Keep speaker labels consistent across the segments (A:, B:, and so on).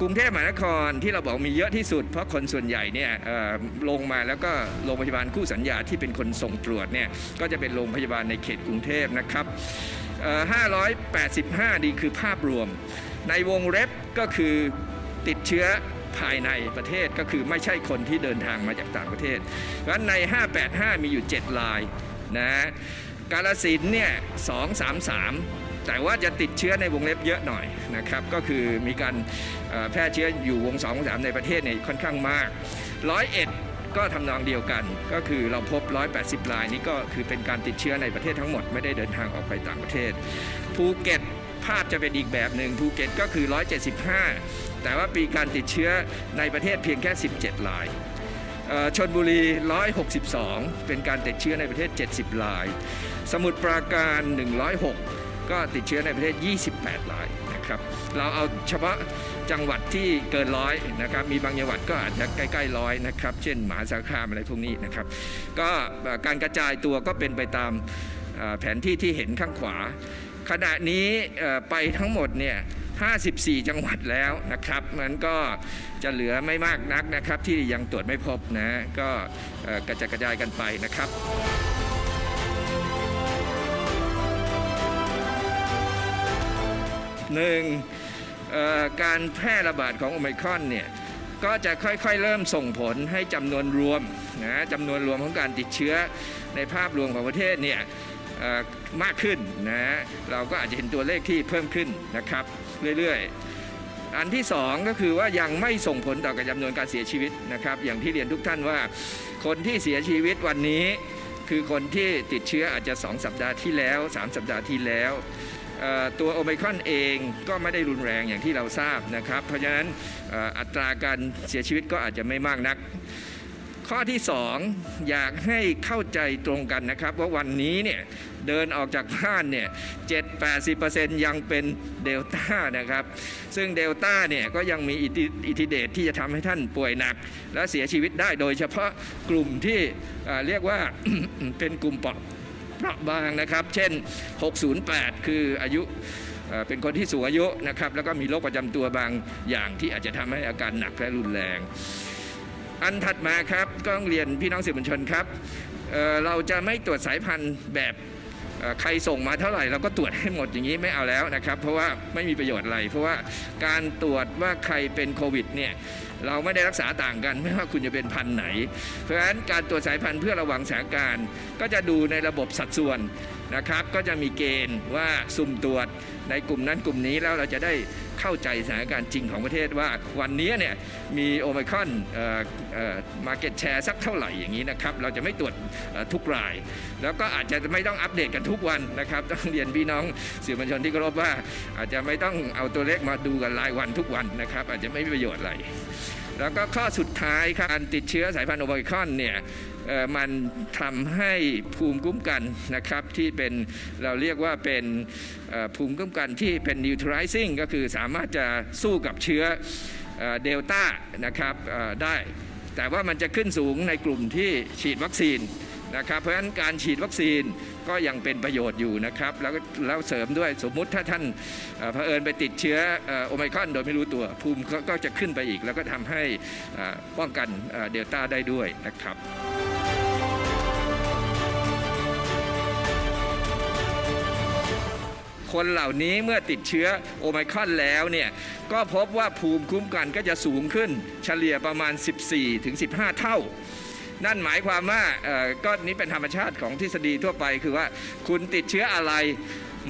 A: กรุงเทพมหานครที่เราบอกมีเยอะที่สุด เพราะคนส่วนใหญ่เนี่ยลงมาแล้วก็โรงพยาบาลคู่สัญญาที่เป็นคนส่งตรวจเนี่ยก็จะเป็นโรงพยาบาลในเขตกรุงเทพนะครับเอ่อ585 ดีคือภาพรวม ในวงเล็บก็คือติดเชื้อภายในประเทศก็คือไม่ใช่คนที่เดินทางมาจากต่างประเทศ เพราะฉะนั้นใน 585 มีอยู่ 7 ลายนะกาลสินเนี่ย233 แต่ว่าจะติดเชื้อในวงเล็บเยอะหน่อยนะครับก็คือมีการแพร่เชื้ออยู่วง2วง3ในประเทศเนี่ยค่อนข้างมากร้อยเอ็ดก็ทำนองเดียวกัน ก็คือเราพบ 180 รายนี้ก็คือเป็นการติดเชื้อในประเทศทั้งหมดไม่ได้เดินทางออกไปต่างประเทศภูเก็ตภาพจะเป็นอีกแบบหนึ่งภูเก็ตก็คือ 175 แต่ว่าปีการติดเชื้อในประเทศเพียงแค่ 17รายชนบุรี 162 เป็นการติดเชื้อในประเทศ 70ราย สมุทรปราการ 106 ก็ติดเชื้อในประเทศ 28รายนะครับ เราเอาเฉพาะจังหวัดที่เกินร้อยนะครับ มีบางจังหวัดก็อาจจะใกล้ๆร้อยนะครับ เช่นมหาสารคามอะไรพวกนี้นะครับ ก็การกระจายตัวก็เป็นไปตามแผนที่ที่เห็นข้างขวา ขณะนี้ไปทั้งหมดเนี่ย54 จังหวัดแล้วนะครับ มันก็จะเหลือไม่มากนักนะครับ ที่ยังตรวจไม่พบนะ ก็กระจายกันไปนะครับ หนึ่งการแพร่ระบาดของโอไมครอนเนี่ยก็จะค่อยๆ เริ่มส่งผลให้จำนวนรวมนะจำนวนรวมของการติดเชื้อในภาพรวมของประเทศเนี่ยมากขึ้นนะเราก็อาจจะเห็นตัวเลขที่เพิ่มขึ้นนะครับเรื่อยๆ อันที่สองก็คือว่ายังไม่ส่งผลต่อการจำนวนการเสียชีวิตนะครับอย่างที่เรียนทุกท่านว่า คนที่เสียชีวิตวันนี้ คือคนที่ติดเชื้ออาจจะ 2 สัปดาห์ที่แล้ว 3 สัปดาห์ที่แล้ว ตัวโอไมครอนเองก็ไม่ได้รุนแรงอย่างที่เราทราบนะครับ เพราะฉะนั้นอัตราการเสียชีวิตก็อาจจะไม่มากนัก ข้อที่ 2 อยากให้เข้าใจตรงกันนะครับ ว่าวันนี้เนี่ยเดินออกจากบ้านเนี่ย7-80%ยังเป็นเดลต้านะครับ ซึ่งเดลต้าเนี่ยก็ยังมีอิทธิเดชที่จะทำให้ท่านป่วยหนัก และเสียชีวิตได้โดยเฉพาะกลุ่มที่เรียกว่าเป็นกลุ่มเปราะ บางนะครับ เช่น 608 คืออายุเป็นคนที่สูงอายุนะครับแล้วก็มีโรคประจำตัวบางอย่างที่อาจจะทำให้อาการหนักและรุนแรง อันถัดมาครับก็ต้องเรียนพี่น้องสื่อมวลชนครับเเราจะไม่ตรวจสายพันธุ์แบบใครส่งมาเท่าไหร่เราก็ตรวจให้หมดอย่างนี้ไม่เอาแล้วนะครับ เพราะว่าไม่มีประโยชน์อะไร เพราะว่าการตรวจว่าใครเป็นโควิดเนี่ย เราไม่ได้รักษาต่างกันไม่ว่าคุณจะเป็นพันธุ์ไหน เพราะฉะนั้นการตรวจสายพันธุ์เพื่อระวังสถานการณ์ก็จะดูในระบบสัดส่วนนะครับ ก็จะมีเกณฑ์ว่าสุ่มตรวจในกลุ่มนั้นกลุ่มนี้แล้วเราจะได้เข้าใจสถานการณ์จริงของประเทศว่าวันนี้เนี่ยมีโอไมคอนมาเก็ตแชร์สักเท่าไหร่อย่างนี้นะครับ เราจะไม่ตรวจทุกราย แล้วก็อาจจะไม่ต้องอัปเดตกันทุกวันนะครับ ต้องเรียนพี่น้องสื่อมวลชนที่เคารพว่า อาจจะไม่ต้องเอาตัวเลขมาดูกันรายวันทุกวันนะครับ อาจจะไม่มีประโยชน์อะไร แล้วก็ข้อสุดท้ายครับการติดเชื้อสายพันธุ์โอไมครอนเนี่ยมันทำให้ภูมิคุ้มกันนะครับที่เป็นเราเรียกว่าเป็นภูมิคุ้มกันที่เป็น neutralizing ก็คือสามารถจะสู้กับเชื้อเดลต้านะครับได้ แต่ว่ามันจะขึ้นสูงในกลุ่มที่ฉีดวัคซีน นะครับเพราะฉะนั้นการฉีดวัคซีนก็ยังเป็นประโยชน์อยู่นะครับแล้วแล้วเสริมด้วยสมมุติถ้าท่านเอ่อเผอิญไปติดเชื้อโอไมครอนโดยไม่รู้ตัวภูมิก็จะขึ้นไปอีก แล้วก็ทำให้ป้องกันเอ่อเดลต้าได้ด้วยนะครับคนเหล่านี้เมื่อติดเชื้อโอไมครอนแล้วเนี่ยก็พบว่าภูมิคุ้มกันก็จะสูงขึ้นเฉลี่ยประมาณ 14-15 เท่า นั่นหมายความว่าก็นี้เป็นธรรมชาติของทฤษฎีทั่วไปคือว่าคุณติดเชื้ออะไร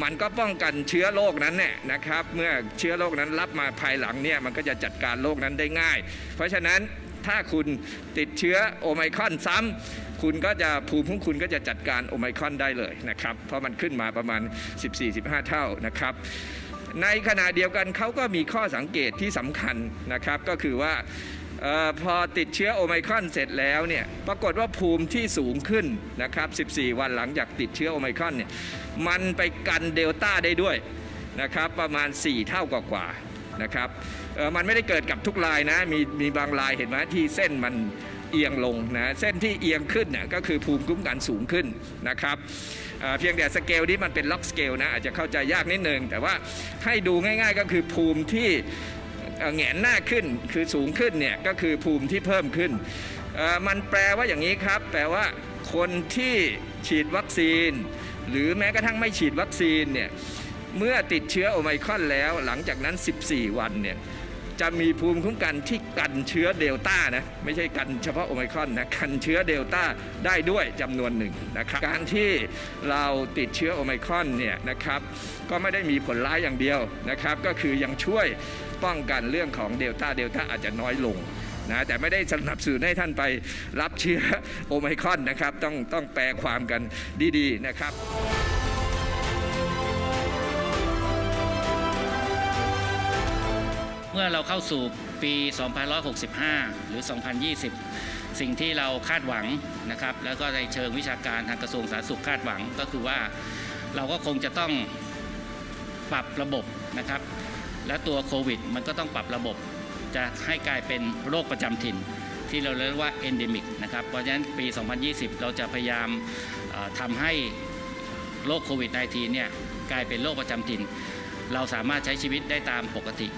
A: มันก็ป้องกันเชื้อโรคนั้นเนี่ยนะครับ เมื่อเชื้อโรคนั้นรับมาภายหลังเนี่ยมันก็จะจัดการโรคนั้นได้ง่าย เพราะฉะนั้นถ้าคุณติดเชื้อโอไมครอนซ้ำคุณก็จะภูมิของคุณก็จะจัดการโอไมครอนได้เลยนะครับ เพราะมันขึ้นมาประมาณ 14-15 เท่านะครับในขณะเดียวกันเขาก็มีข้อสังเกตที่สำคัญนะครับ ก็คือว่า ออพอติดเชื้อโอไมครอนเสร็จแล้วเนี่ยปรากฏว่าภูมิที่สูงขึ้นนะครับ 14 วันหลังจากติดเชื้อโอไมครอนเนี่ยมันไปกันเดลต้าได้ด้วยนะครับประมาณ 4 เท่ากว่าๆนะครับมันไม่ได้เกิดกับทุกรายนะมีมีบางรายเห็นไหมที่เส้นมันเอียงลงนะเส้นที่เอียงขึ้นเนี่ยก็คือภูมิคุ้มกันสูงขึ้นนะครับเเพียงแต่สเกลนี้มันเป็นล็อกสเกลนะอาจจะเข้าใจยากนิดนึง แต่ว่าให้ดูง่ายๆก็คือภูมิที่ แงนหน้าขึ้นคือสูงขึ้นเนี่ยก็คือภูมิที่เพิ่มขึ้น มันแปลว่าอย่างนี้ครับ แปลว่าคนที่ฉีดวัคซีน หรือแม้กระทั่งไม่ฉีดวัคซีนเนี่ยเมื่อติดเชื้อโอไมครอนแล้วหลังจากนั้น 14 วันเนี่ย จะมีภูมิคุ้มกันที่กันเชื้อเดลต้านะไม่ใช่กันเฉพาะโอไมครอนนะกันเชื้อเดลต้าได้ด้วยจำนวนหนึ่งนะครับการที่เราติดเชื้อโอไมครอนเนี่ยนะครับก็ไม่ได้มีผลร้ายอย่างเดียวนะครับก็คือยังช่วยป้องกันเรื่องของเดลต้าเดลต้าอาจจะน้อยลงนะแต่ไม่ได้สนับสนุนให้ท่านไปรับเชื้อโอไมครอนนะครับ ต้องต้องแปลความกันดีๆนะครับ
B: เมื่อเราเข้าสู่ปี 2565 หรือ 2020 สิ่งที่เราคาดหวังนะครับ แล้วก็ในเชิงวิชาการทางกระทรวงสาธารณสุขคาดหวังก็คือว่าเราก็คงจะต้องปรับระบบนะครับ และตัวโควิด มันก็ต้องปรับระบบ จะให้กลายเป็นโรคประจำถิ่น ที่เราเรียกว่า endemic นะครับ เพราะฉะนั้นปี 2020 เราจะพยายามทำให้โรคโควิด -19 เนี่ยกลายเป็นโรคประจำถิ่น เราสามารถใช้ชีวิตได้ตามปกติ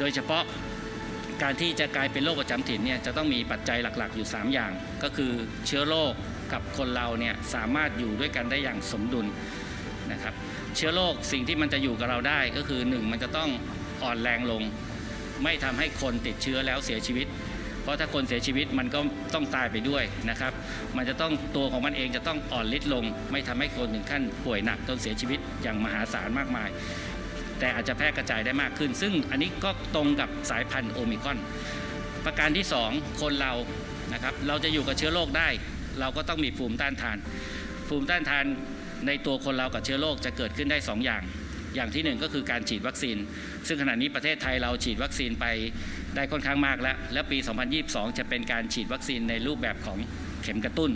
B: โดยเฉพาะการที่จะกลายเป็นโรคประจำถิ่นเนี่ยจะต้องมีปัจจัยหลักๆ อยู่ 3 อย่าง ก็คือเชื้อโรคกับคนเราเนี่ยสามารถอยู่ด้วยกันได้อย่างสมดุลนะครับ เชื้อโรคสิ่งที่มันจะอยู่กับเราได้ก็คือ 1 มันจะต้องอ่อนแรงลง ไม่ทำให้คนติดเชื้อแล้วเสียชีวิต เพราะถ้าคนเสียชีวิตมันก็ต้องตายไปด้วยนะครับ มันจะต้องตัวของมันเองจะต้องอ่อนฤทธิ์ลง ไม่ทำให้คนถึงขั้นป่วยหนักจนเสียชีวิตอย่างมหาศาลมากมาย แต่อาจจะแพร่กระจายได้มากขึ้น ซึ่งอันนี้ก็ตรงกับสายพันธุ์โอมิคอน ประการที่ 2 คนเรานะครับเราจะอยู่กับเชื้อโรคได้ เราก็ต้องมีภูมิต้านทาน ภูมิต้านทานในตัวคนเรากับเชื้อโรคจะเกิดขึ้นได้ 2 อย่าง อย่างที่ 1 ก็คือการฉีดวัคซีน ซึ่งขณะนี้ประเทศไทยเราฉีดวัคซีนไปได้ค่อนข้างมากแล้ว และปี 2022 จะเป็นการฉีดวัคซีนในรูปแบบของ เข็มกระตุ้น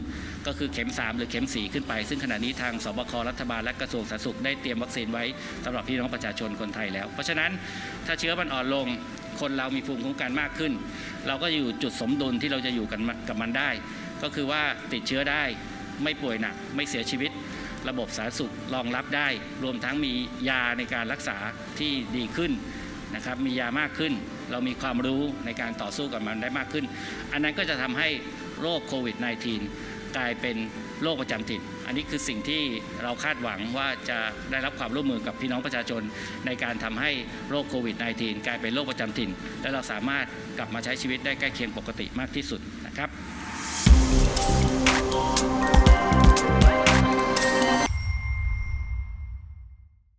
B: ก็คือเข็ม 3 หรือเข็ม 4 ขึ้นไป ซึ่งขณะนี้ทางสบครัฐบาลและกระทรวงสาธารณสุขได้เตรียมวัคซีนไว้สำหรับพี่น้องประชาชนคนไทยแล้ว เพราะฉะนั้นถ้าเชื้อมันอ่อนลงคนเรามีภูมิคุ้มกันมากขึ้น เราก็อยู่จุดสมดุลที่เราจะอยู่กันกับมันได้ ก็คือว่าติดเชื้อได้ไม่ป่วยหนัก ไม่เสียชีวิต ระบบสาธารณสุขรองรับได้ รวมทั้งมียาในการรักษาที่ดีขึ้นนะครับมียามากขึ้น เรามีความรู้ในการต่อสู้กับมันได้มากขึ้น อันนั้นก็จะทำให้ โรคโควิด -19 กลายเป็นโรคประจำถิ่น อันนี้คือสิ่งที่เราคาดหวังว่าจะได้รับความร่วมมือกับพี่น้องประชาชน ในการทำให้โรคโควิด -19 กลายเป็นโรคประจำถิ่น และเราสามารถกลับมาใช้ชีวิตได้ใกล้เคียงปกติมากที่สุดนะครับ